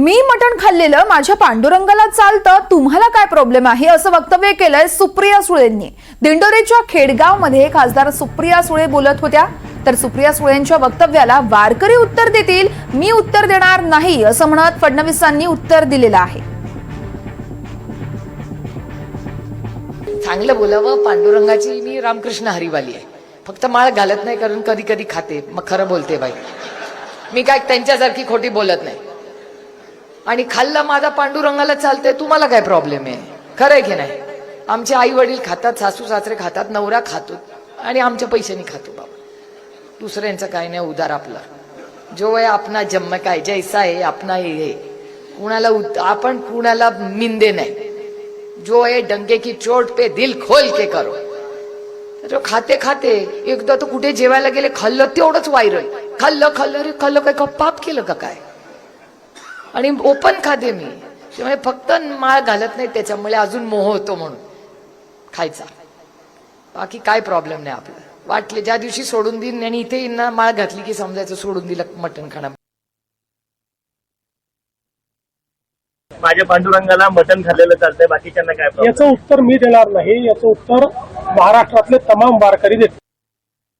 मी मटण खाल्लेलं माझ्या पांडुरंगाला चालतं तुम्हाला काय प्रॉब्लेम आहे? असं वक्तव्य केलंय सुप्रिया सुळेंनी. दिंडोरीच्या खेडगावमध्ये खासदार सुप्रिया सुळे बोलत होत्या. तर सुप्रिया सुळेंच्या वक्तव्याला वारकरी उत्तर देतील मी उत्तर देणार नाही असं म्हणत फडणवीसांनी उत्तर दिलेलं आहे. चांगलं बोलावं पांडुरंगाची मी रामकृष्ण हरिवाली आहे. फक्त माळ घालत नाही कारण कधी कधी खाते. मग खरं बोलते बाई. मी काय त्यांच्यासारखी खोटी बोलत नाही. आणि खाल्लं माझा पांडुरंगाला चालतंय तुम्हाला काय प्रॉब्लेम आहे? खरं आहे की नाही? आमचे आई वडील खातात सासू सासरे खातात नवरा खातो आणि आमच्या पैशांनी खातो बाबा. दुसऱ्यांचं काय नाही उदार आपला. जो आहे आपला जन्म काय जैसा आहे आपला हे कुणाला आपण कुणाला मिंदे नाही. जो है डंके की चोट पे दिल खोल के करो. जो खाते खाते एकदा तर कुठे जेवायला गेले खाल्लं तेवढंच वायरल खाल्लं खाल्लं रे खाल्लं काय का पाप केलं का काय? आणि ओपन खाते मी. त्यामुळे फक्त माळ घालत नाही त्याच्यामुळे अजून मोह होतो म्हणून खायचा. बाकी काय प्रॉब्लेम नाही आपलं. वाटले ज्या दिवशी सोडून देईन आणि इथे येईन ना माळ घातली की समजायचं सोडून दिलं मटण खाणं. माझ्या पांडुरंगाला मटण खाल्लेलं चालतंय. बाकीच्यांना काय? याचं उत्तर मी देणार नाही. याचं उत्तर महाराष्ट्रातले तमाम वारकरी देतील.